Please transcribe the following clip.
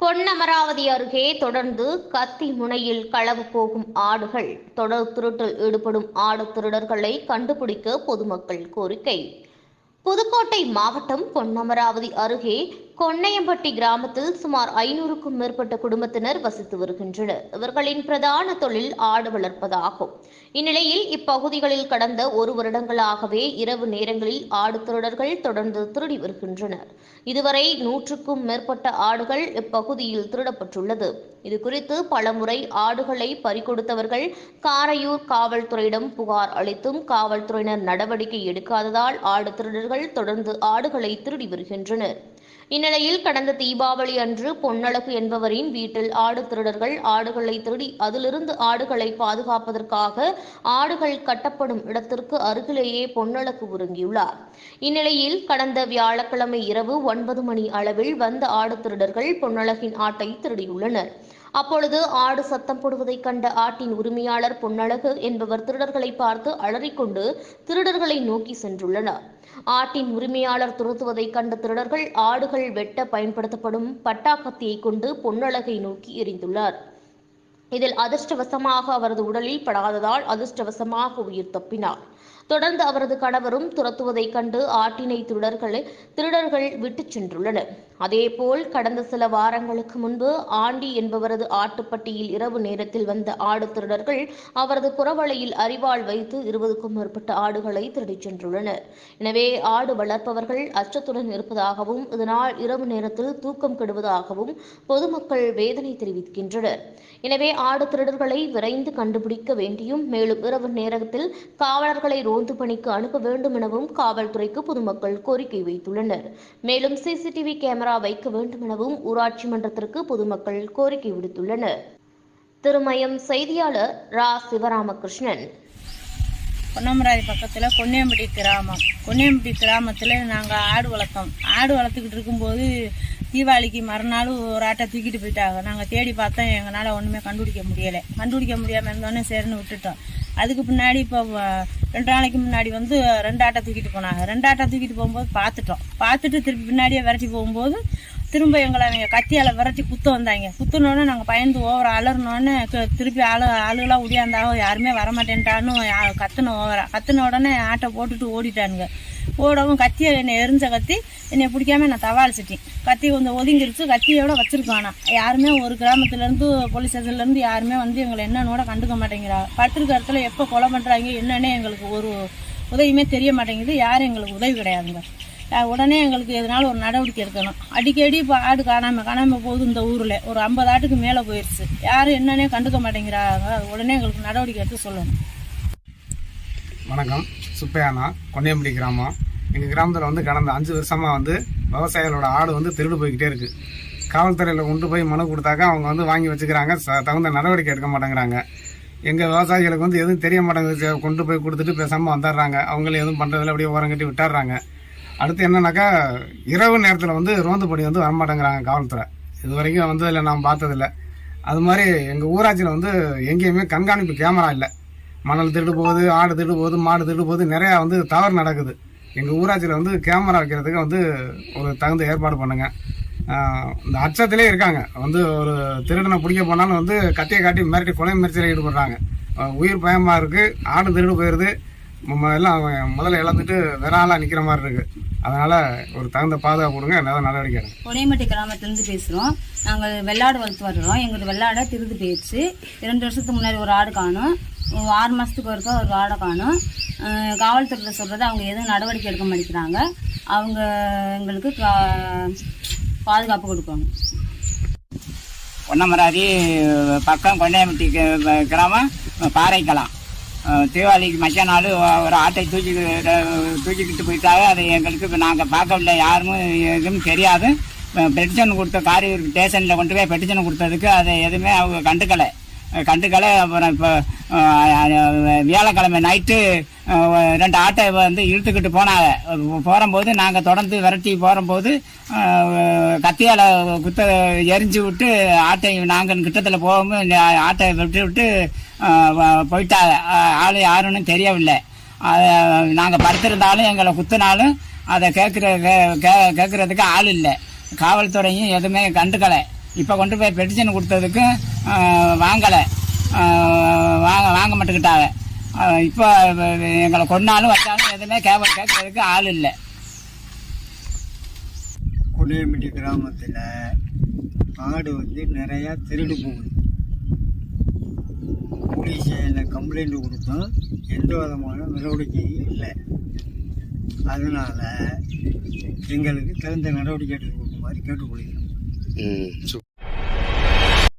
பொன்னமராவதி அருகே தொடர்ந்து கத்தி முனையில் களவு போகும் ஆடுகள் தொடர் திருட்டில் ஈடுபடும் ஆடு திருடர்களை கண்டுபிடிக்க பொதுமக்கள் கோரிக்கை. புதுக்கோட்டை மாவட்டம் பொன்னமராவதி அருகே கொன்னையம்பட்டி கிராமத்தில் சுமார் ஐநூறுக்கும் மேற்பட்ட குடும்பத்தினர் வசித்து வருகின்றனர். இவர்களின் பிரதான தொழில் ஆடு வளர்ப்பதாகும். இந்நிலையில் இப்பகுதிகளில் கடந்த ஒரு வருடங்களாகவே இரவு நேரங்களில் ஆடு திருடர்கள் தொடர்ந்து திருடி வருகின்றனர். இதுவரை நூற்றுக்கும் மேற்பட்ட ஆடுகள் இப்பகுதியில் திருடப்பட்டுள்ளது. இதுகுறித்து பலமுறை ஆடுகளை பறிகொடுத்தவர்கள் காரையூர் காவல்துறையிடம் புகார் அளித்தும் காவல்துறையினர் நடவடிக்கை எடுக்காததால் ஆடு திருடர்கள் தொடர்ந்து ஆடுகளை திருடி வருகின்றனர். இந்நிலையில் கடந்த தீபாவளி அன்று பொன்னழகு என்பவரின் வீட்டில் ஆடு திருடர்கள் ஆடுகளை திருடி அதிலிருந்து ஆடுகளை பாதுகாப்பதற்காக ஆடுகள் கட்டப்படும் இடத்திற்கு அருகிலேயே பொன்னழகு உறங்கியுள்ளார் இந்நிலையில் கடந்த வியாழக்கிழமை இரவு ஒன்பது மணி அளவில் வந்த ஆடு திருடர்கள் பொன்னழகின் ஆட்டை திருடியுள்ளனர். அப்பொழுது ஆடு சத்தம் போடுவதைக் கண்ட ஆட்டின் உரிமையாளர் பொன்னழகு என்பவர் திருடர்களை பார்த்து அலறிக்கொண்டு திருடர்களை நோக்கி சென்றுள்ளனர். ஆட்டின் உரிமையாளர் துரத்துவதைக் கண்ட திருடர்கள் ஆடுகள் வெட்ட பயன்படுத்தப்படும் பட்டாக்கத்தியை கொண்டு பொன்னழகை நோக்கி எறிந்துள்ளார் இதில் அதிர்ஷ்டவசமாக அவரது உடலில் படாததால் அதிர்ஷ்டவசமாக உயிர் தப்பினார். தொடர்ந்து அவரது கணவரும் துரத்துவதைக் கண்டு ஆட்டினை திருடர்களை திருடர்கள் விட்டுச் சென்றுள்ளனர். அதேபோல் கடந்த சில வாரங்களுக்கு முன்பு ஆண்டி என்பவரது ஆட்டுப்பட்டியில் இரவு நேரத்தில் வந்த ஆடு திருடர்கள் அவரது புறவளையில் அறிவாள் வைத்து இருபதுக்கும் மேற்பட்ட ஆடுகளை திருடிச் சென்றுள்ளனர். எனவே ஆடு வளர்ப்பவர்கள் அச்சத்துடன் இருப்பதாகவும் இதனால் இரவு நேரத்தில் தூக்கம் கெடுவதாகவும் பொதுமக்கள் வேதனை தெரிவிக்கின்றனர். எனவே ஆடு திருடர்களை விரைந்து கண்டுபிடிக்க வேண்டியும் மேலும் இரவு நேரத்தில் காவலர்களை ரோந்து பணிக்கு அனுப்ப வேண்டும் எனவும் காவல்துறைக்கு பொதுமக்கள் கோரிக்கை வைத்துள்ளனர். மேலும் சிசிடிவி கேமரா வைக்க வேண்டும் எனவும் ஊராட்சி மன்றத்திற்கு பொதுமக்கள் கோரிக்கை விடுத்துள்ளனர். திருமயம் செய்தியாளர் ரா. சிவராமகிருஷ்ணன். பொன்னமராதி பக்கத்தில் கொன்னியம்பட்டி கிராமம். கொன்னியம்பட்டி கிராமத்தில் நாங்கள் ஆடு வளர்த்தோம். ஆடு வளர்த்துக்கிட்டு இருக்கும்போது தீபாவளிக்கு மறுநாள் ஒரு ஆட்டை தூக்கிட்டு போயிட்டாங்க. நாங்கள் தேடி பார்த்தோம் எங்களால் ஒன்றுமே கண்டுபிடிக்க முடியலை. கண்டுபிடிக்க முடியாமல் இருந்தோன்னே சரின்னு விட்டுட்டோம். அதுக்கு பின்னாடி இப்போ ரெண்டு நாளைக்கு முன்னாடி வந்து ரெண்டு ஆட்டை தூக்கிட்டு போனாங்க. ரெண்டு ஆட்டை தூக்கிட்டு போகும்போது பார்த்துட்டோம். பார்த்துட்டு திருப்பி பின்னாடியே விரட்டி போகும்போது திரும்ப எங்களை அவங்க கத்தியால் விரட்டி குத்த வந்தாங்க. குத்துனோடனே நாங்கள் பயந்து ஓவரா அலறினோடனே திருப்பி ஆளு ஆளுகளாக ஒடியாந்தாவோ யாருமே வரமாட்டேன்ட்டான்னு யா- கத்துன ஓவரா கத்துன உடனே ஆட்டை போட்டுட்டு ஓடிட்டானுங்க. ஓடவும் கத்தியை என்னை எரிஞ்ச கத்தி என்னை பிடிக்காம நான் தவாளிச்சிட்டேன் கத்தி கொஞ்சம் ஒதுங்கிருச்சு. கத்தியோட வச்சிருக்கானா. யாருமே ஒரு கிராமத்துலேருந்து போலீஸ் ஸ்டேஷன்லேருந்து யாருமே வந்து எங்களை என்னன்னோட கண்டுக்க மாட்டேங்கிறா. பத்திரிக்கை இடத்துல எப்போ கொலை பண்ணுறாங்க என்னன்னே எங்களுக்கு ஒரு உதவியுமே தெரிய மாட்டேங்குது. யாரும் எங்களுக்கு உதவி கிடையாதுங்க. உடனே எங்களுக்கு எதனால ஒரு நடவடிக்கை எடுக்கணும்? அடிக்கடி இப்போ ஆடு காணாமல் காணாமல் போகுது இந்த ஊரில். ஒரு ஐம்பது ஆட்டுக்கு மேலே போயிடுச்சு யாரும் என்னன்னே கண்டுக்க மாட்டேங்கிறாங்க. அது உடனே எங்களுக்கு நடவடிக்கை எடுத்து சொல்லணும். வணக்கம். சுப்பையானா கொன்னியம்படி கிராமம். எங்கள் கிராமத்தில் வந்து கடந்த அஞ்சு வருஷமாக வந்து விவசாயிகளோட ஆடு வந்து திருடு போய்கிட்டே இருக்குது காவல்துறையில் கொண்டு போய் மனு கொடுத்தாக்கா அவங்க வந்து வாங்கி வச்சுக்கிறாங்க. ச- தகுந்த நடவடிக்கை எடுக்க மாட்டேங்கிறாங்க. எங்கள் விவசாயிகளுக்கு வந்து எதுவும் தெரிய மாட்டேங்குது. கொண்டு போய் கொடுத்துட்டு பேசாமல் வந்துடுறாங்க அவங்களும் எதுவும் பண்ணுறதில்ல அப்படியே ஓரம் கட்டி விட்டுறாங்க அடுத்து என்னன்னாக்கா இரவு நேரத்தில் வந்து ரோந்து பணி வந்து வரமாட்டேங்கிறாங்க காவல்துறை. இது வரைக்கும் வந்து இல்லை நான் பார்த்ததில்ல. அது மாதிரி எங்கள் ஊராட்சியில் வந்து எங்கேயுமே கண்காணிப்பு கேமரா இல்லை. மணல் திருடு போகுது ஆடு திருடு போகுது மாடு திருடு போகுது நிறையா வந்து தவறு நடக்குது. எங்கள் ஊராட்சியில் வந்து கேமரா வைக்கிறதுக்கு வந்து ஒரு தகுந்த ஏற்பாடு பண்ணுங்க. இந்த அச்சத்திலே இருக்காங்க. வந்து ஒரு திருடனை பிடிக்க போனாலும் வந்து கத்தியை காட்டி மிரட்டி கொலை முயற்சியில் ஈடுபடுறாங்க. உயிர் பயமாக இருக்குது ஆடு திருடு போயிடுது எல்லாம் முதல்ல இழந்துட்டு வேற ஆளாக நிற்கிற மாதிரி இருக்கு. அதனால ஒரு தகுந்த பாதுகாப்பு கொடுங்க ஏதாவது நடவடிக்கை எடுங்க. கொடைமட்டி கிராமத்துலேருந்து பேசுகிறோம் நாங்கள் வெள்ளாடு வளர்த்து வர்றோம். எங்களுக்கு வெள்ளாடை திருது போயிடுச்சு. இரண்டு வருஷத்துக்கு முன்னாடி ஒரு ஆடு காணும். ஆறு மாதத்துக்கு ஒருக்கா ஒரு ஆடை காணும். காவல்துறையில் சொல்கிறது அவங்க எதுவும் நடவடிக்கை எடுக்க மாட்டேங்கிறாங்க. அவங்க எங்களுக்கு கா- பாதுகாப்பு கொடுக்கணும். பொன்னமராதி பக்கம் கொண்டையம்பட்டி கிராமம் பாறைக்கலாம் தீபாவளிக்கு மச்ச நாள் ஒரு ஆட்டை தூக்கி தூக்கிக்கிட்டு போயிட்டாங்க. அதை எங்களுக்கு இப்போ நாங்கள் பார்க்கவில்லை. யாரும் எதுவும் தெரியாது. பெட்டிஷன் கொடுத்த காரியூர் ஸ்டேஷனில் கொண்டு போய் பெட்டிஷன் கொடுத்ததுக்கு அதை எதுவுமே அவங்க கண்டுக்கலை. கண்டுக்கலை. அப்புறம் இப்போ வியாழக்கிழமை நைட்டு ரெண்டு ஆட்டை வந்து இழுத்துக்கிட்டு போனாங்க. போகும்போது நாங்கள் தொடர்ந்து விரட்டி போகும்போது கத்தியால் குத்த எரிஞ்சு விட்டு ஆட்டை நாங்கள் கிட்டத்தில் போகும்போது ஆட்டை விட்டு விட்டு போயிட்டாங்க. ஆள் யாருன்னு தெரியவில்லை. நாங்கள் படுத்திருந்தாலும் எங்களை குத்தினாலும் அதை கேட்குற கே கேட்குறதுக்கு ஆள் இல்லை. காவல்துறையும் எதுவுமே கண்டுக்கலை. இப்போ கொண்டு போய் பெட்டிஷன் கொடுத்ததுக்கும் வாங்கலை. வாங்க வாங்க மாட்டேங்கிட்டாங்க ஆஹ், இப்போ எங்களை கொண்டாலும் வச்சாலும் எதுவுமே கேட்க கேட்கறதுக்கு ஆள் இல்லை. கொடியம்பட்டி கிராமத்தில் ஆடு வந்து நிறையா திருடு போகுது. போலீஸ் ஸ்டேஷனில் கம்ப்ளைண்ட் கொடுத்தோம் எந்த விதமான நடவடிக்கையும் இல்லை. அதனால் எங்களுக்கு தகுந்த நடவடிக்கை எடுத்து கொடுக்குமாறு கேட்டுக்கொள்கிறோம்.